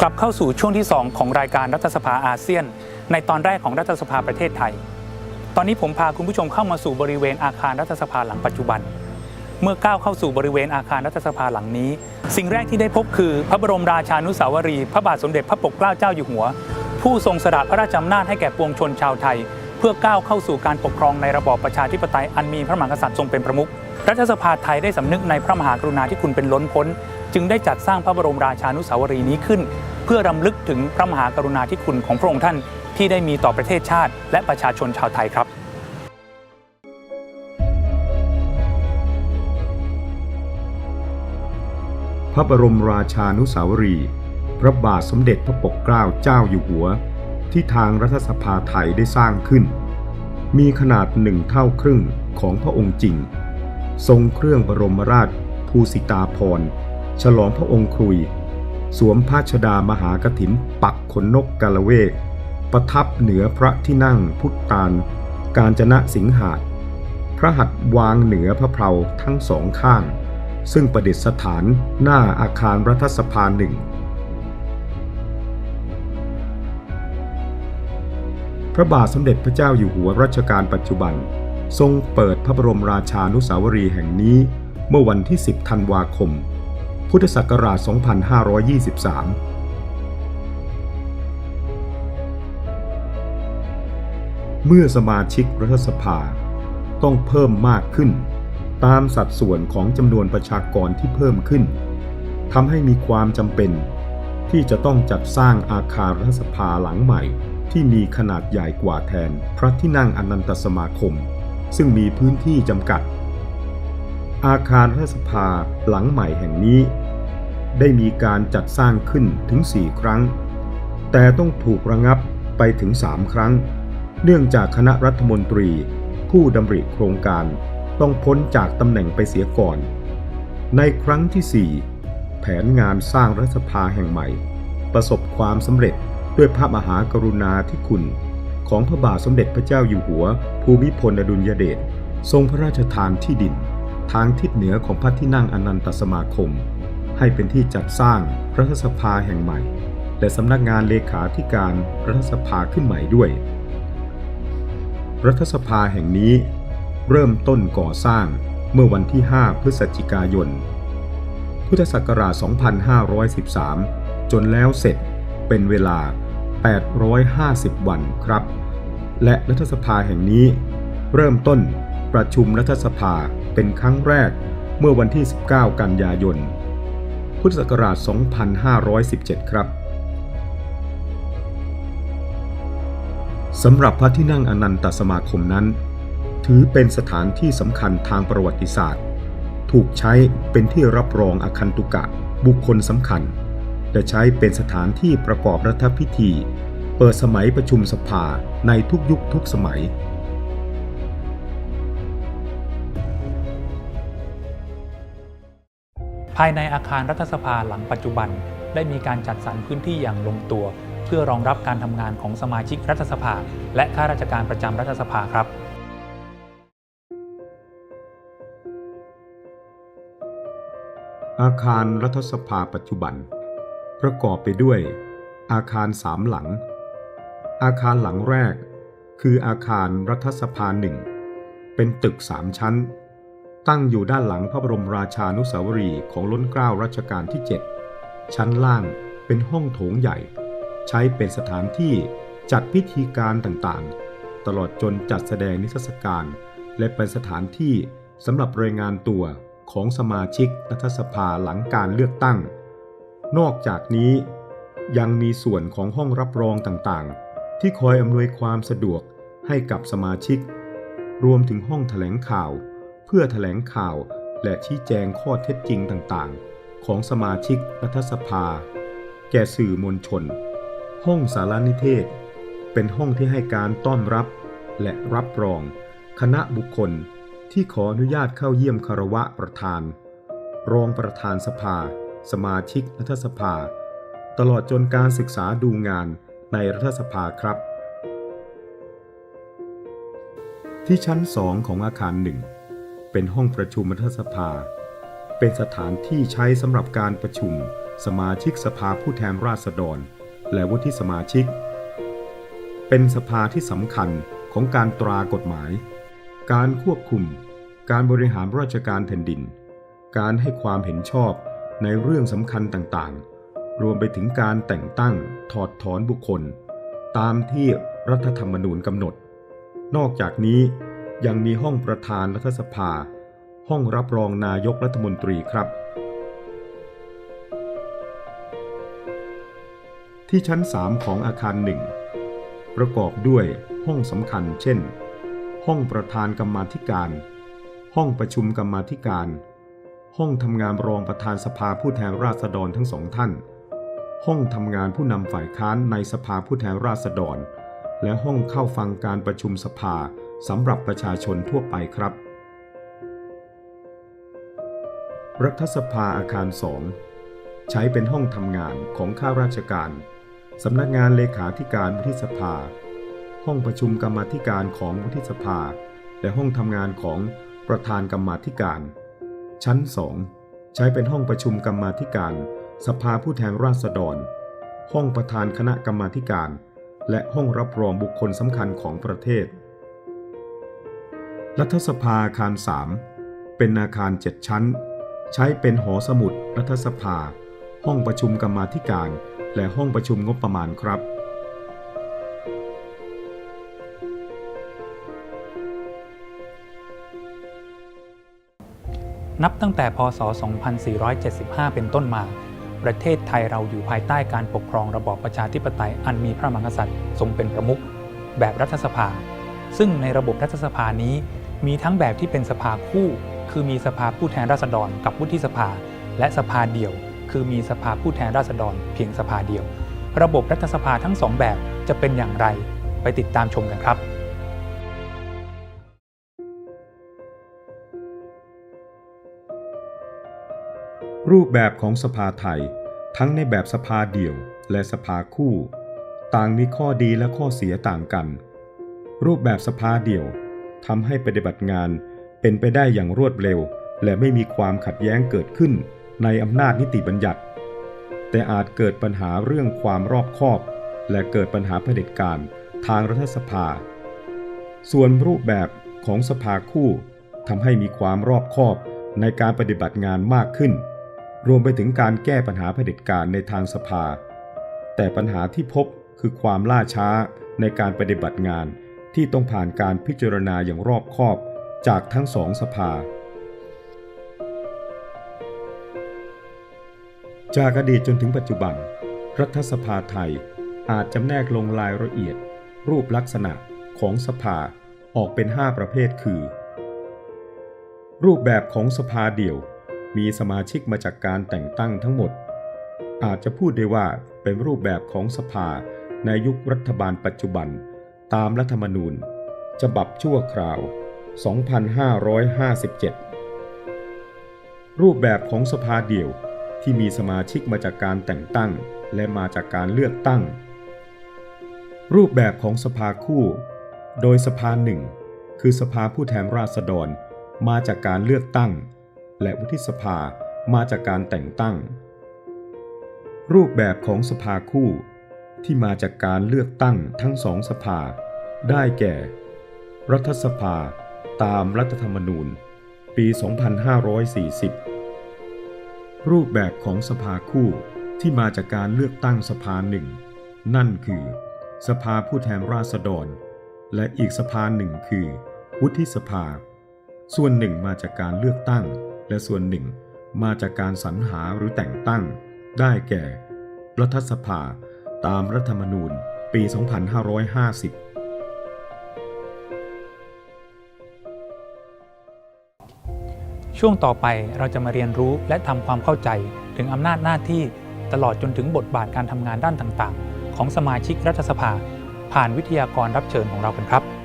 กลับเข้าสู่ช่วงที่ 2 ของรายการรัฐสภาอาเซียน ในตอนแรกของรัฐสภาประเทศไทย ตอนนี้ผมพาคุณผู้ชมเข้ามาสู่บริเวณอาคารรัฐสภาหลังปัจจุบัน เมื่อก้าวเข้าสู่บริเวณอาคารรัฐสภาหลังนี้ สิ่งแรกที่ได้พบคือ พระบรมราชานุสาวรีย์พระบาทสมเด็จพระปกเกล้าเจ้าอยู่หัว ผู้ทรงสละพระราชอำนาจให้แก่ปวงชนชาวไทย เพื่อก้าวเข้าสู่การปกครองในระบอบประชาธิปไตยอันมีพระมหากษัตริย์ทรงเป็นประมุขรัฐสภาไทยได้สำนึกในพระมหากรุณาธิคุณเป็นล้นพ้น จึงได้จัดสร้างพระบรมราชานุสาวรีย์นี้ขึ้น เพื่อรำลึกถึงพระมหากรุณาธิคุณของพระองค์ท่าน ที่ได้มีต่อประเทศชาติ และประชาชนชาวไทยครับพระบรมราชานุสาวรี พระบาทสมเด็จพระปกเกล้าเจ้าอยู่หัว ที่ทางรัฐสภาไทยได้สร้างขึ้น มีขนาดหนึ่งเท่าครึ่งของพระองค์จริง ทรงเครื่องบรมราชภูสิตาภรณ์ ฉลองพระองค์ครุย สวมพระชดามหากถินปักขนนกกาละเวก ประทับเหนือพระที่นั่งพุทธาน การจนะสิงหาดพระหัตถ์วางเหนือพระเพลาทั้งสองข้าง ซึ่งประดิษฐานหน้าอาคารรัฐสภาหนึ่งพระบาทสมเด็จพระเจ้าอยู่หัวรัชกาลปัจจุบัน ทรงเปิดพระบรมราชานุสาวรีแห่งนี้เมื่อวันที่ 10 ธันวาคม พุทธศักราช 2523เมื่อสมาชิกรัฐสภาต้องเพิ่มมากขึ้น ตามสัดส่วนของจำนวนประชากรที่เพิ่มขึ้นทำให้มีความจำเป็น ที่จะต้องจัดสร้างอาคารรัฐสภาหลังใหม่ ที่มีขนาดใหญ่กว่าแทนพระที่นั่งอนันตสมาคม ซึ่งมีพื้นที่จำกัด อาคารรัฐสภาหลังใหม่แห่งนี้ ได้มีการจัดสร้างขึ้นถึง 4 ครั้ง แต่ต้องถูกระงับไปถึง 3 ครั้ง เนื่องจากคณะรัฐมนตรี ผู้ดำริโครงการต้องพ้นจากตำแหน่งไปเสียก่อน ในครั้งที่ 4 แผนงานสร้างรัฐสภาแห่งใหม่ ประสบความสำเร็จด้วยพระมหากรุณาธิคุณ ของพระบาทสมเด็จพระเจ้าอยู่หัว ภูมิพลอดุลยเดชทรงพระราชทานที่ดิน ทางทิศเหนือของพระที่นั่งอนันตสมาคม ให้เป็นที่จัดสร้างรัฐสภาแห่งใหม่ และสำนักงานเลขาธิการรัฐสภาขึ้นใหม่ด้วย รัฐสภาแห่งนี้เริ่มต้นก่อสร้างเมื่อวันที่ 5 พฤศจิกายน พุทธศักราช 2513 จนแล้วเสร็จเป็นเวลา 850 วันครับ และรัฐสภาแห่งนี้เริ่มต้นประชุมรัฐสภา เป็นครั้งแรกเมื่อวันที่ 19 กันยายน พุทธศักราช 2517 ครับสำหรับพระที่นั่งอนันตสมาคมนั้น ถือเป็นสถานที่สำคัญทางประวัติศาสตร์ ถูกใช้เป็นที่รับรองอคันตุกะบุคคลสำคัญ และใช้เป็นสถานที่ประกอบรัฐพิธี เปิดสมัยประชุมสภาในทุกยุคทุกสมัย ภายในอาคารรัฐสภาหลังปัจจุบัน ได้มีการจัดสรรพื้นที่อย่างลงตัว เพื่อรองรับการทำงานของสมาชิกรัฐสภา และข้าราชการประจำรัฐสภาครับอาคารรัฐสภาปัจจุบัน ประกอบไปด้วย อาคารสามหลัง อาคารหลังแรก คืออาคารรัฐสภาหนึ่งเป็นตึกสามชั้น ตั้งอยู่ด้านหลังพระบรมราชานุสาวรีย์ของล้นเกล้ารัชกาลที่ 7 ชั้นล่างเป็นห้องโถงใหญ่ ใช้เป็นสถานที่จัดพิธีการต่างๆ ตลอดจนจัดแสดงนิทรรศการ และเป็นสถานที่สำหรับรายงานตัวของสมาชิกรัฐสภาหลังการเลือกตั้ง นอกจากนี้ยังมีส่วนของห้องรับรองต่างๆ ที่คอยอำนวยความสะดวกให้กับสมาชิก รวมถึงห้องแถลงข่าว เพื่อแถลงข่าวและชี้แจงข้อเท็จจริงต่างๆ ของสมาชิกรัฐสภา แก่สื่อมวลชน ห้องสารนิเทศ เป็นห้องที่ให้การต้อนรับและรับรอง คณะบุคคลที่ขออนุญาตเข้าเยี่ยมคารวะประธาน รองประธานสภา สมาชิกรัฐสภา ตลอดจนการศึกษาดูงานในรัฐสภาครับ ที่ชั้นสองของอาคารหนึ่ง เป็นห้องประชุมรัฐสภา เป็นสถานที่ใช้สำหรับการประชุม สมาชิกสภาผู้แทนราษฎร และวุฒิสมาชิก เป็นสภาที่สำคัญของการตรากฎหมาย การควบคุม การบริหารราชการแผ่นดิน การให้ความเห็นชอบในเรื่องสำคัญต่างๆ รวมไปถึงการแต่งตั้งถอดถอนบุคคล ตามที่รัฐธรรมนูญกำหนด นอกจากนี้ ยังมีห้องประธานรัฐสภา ห้องรับรองนายกรัฐมนตรีครับ ที่ชั้น 3 ของอาคารหนึ่งประกอบด้วยห้องสำคัญ เช่น ห้องประธานกรรมาธิการ ห้องประชุมกรรมาธิการ ห้องทำงานรองประธานสภาผู้แทนราษฎรทั้งสองท่าน ห้องทำงานผู้นำฝ่ายค้านในสภาผู้แทนราษฎร และห้องเข้าฟังการประชุมสภา สำหรับประชาชนทั่วไปครับ รัฐสภาอาคารสองใช้เป็นห้องทำงานของข้าราชการสำนักงานเลขาธิการวุฒิสภา ห้องประชุมกรรมธิการของวุฒิสภา และห้องทำงานของประธานกรรมธิการ ชั้น2ใช้เป็นห้องประชุมกรรมธิการ สภาผู้แทนราษฎร ห้องประธานคณะกรรมธิการ และห้องรับรองบุคคลสำคัญของประเทศ รัฐสภาอาคาร 3 เป็นอาคาร 7 ชั้น ใช้เป็นหอสมุดรัฐสภา ห้องประชุมกรรมาธิการ และห้องประชุมงบประมาณครับ นับตั้งแต่พศ 2475 เป็นต้นมา ประเทศไทยเราอยู่ภายใต้การปกครองระบอบประชาธิปไตยอันมีพระมหากษัตริย์ทรงเป็นประมุขแบบรัฐสภา ซึ่งในระบบรัฐสภานี้ มีทั้งแบบที่เป็นสภาคู่ คือมีสภาผู้แทนราษฎร กับวุฒิสภา และสภาเดี่ยว คือมีสภาผู้แทนราษฎร เพียงสภาเดียว ระบบรัฐสภาทั้งสองแบบจะเป็นอย่างไร ไปติดตามชมกันครับรูปแบบของสภาไทย ทั้งในแบบสภาเดี่ยวและสภาคู่ ต่างมีข้อดีและข้อเสียต่างกัน รูปแบบสภาเดี่ยว ทำให้ปฏิบัติงานเป็นไปได้อย่างรวดเร็ว และไม่มีความขัดแย้งเกิดขึ้นในอำนาจนิติบัญญัติ แต่อาจเกิดปัญหาเรื่องความรอบคอบ และเกิดปัญหาเผด็จการทางรัฐสภา ส่วนรูปแบบของสภาคู่ทำให้มีความรอบคอบในการปฏิบัติงานมากขึ้น รวมไปถึงการแก้ปัญหาเผด็จการในทางสภา แต่ปัญหาที่พบคือความล่าช้าในการปฏิบัติงาน ที่ต้องผ่านการพิจารณาอย่างรอบคอบจากทั้งสองสภา จากอดีตจนถึงปัจจุบัน รัฐสภาไทยอาจจำแนกลงรายละเอียด รูปลักษณะของสภาออกเป็น 5 ประเภทคือ รูปแบบของสภาเดี่ยว มีสมาชิกมาจากการแต่งตั้งทั้งหมด อาจจะพูดได้ว่าเป็นรูปแบบของสภาในยุครัฐบาลปัจจุบัน ตามรัฐธรรมนูญ ฉบับชั่วคราว 2557 รูปแบบของสภาเดี่ยวที่มีสมาชิกมาจากการแต่งตั้งและมาจากการเลือกตั้ง รูปแบบของสภาคู่ โดยสภาหนึ่งคือสภาผู้แทนราษฎรมาจากการเลือกตั้ง และวุฒิสภามาจากการแต่งตั้ง รูปแบบของสภาคู่ ที่มาจากการเลือกตั้งทั้งสองสภา ได้แก่ รัฐสภาตามรัฐธรรมนูญ ปี 2540 รูปแบบของสภาคู่ที่มาจากการเลือกตั้งสภาหนึ่ง นั่นคือ สภาผู้แทนราษฎร และอีกสภาหนึ่งคือ วุฒิสภา ส่วนหนึ่งมาจากการเลือกตั้ง และส่วนหนึ่งมาจากการสรรหาหรือแต่งตั้ง ได้แก่ รัฐสภา ตามรัฐธรรมนูญปี 2550ช่วงต่อไปเราจะมาเรียนรู้และทำความเข้าใจถึงอำนาจหน้าที่ตลอดจนถึงบทบาทการทำงานด้านต่างๆ ของสมาชิกรัฐสภา ผ่านวิทยากรรับเชิญของเรากันครับ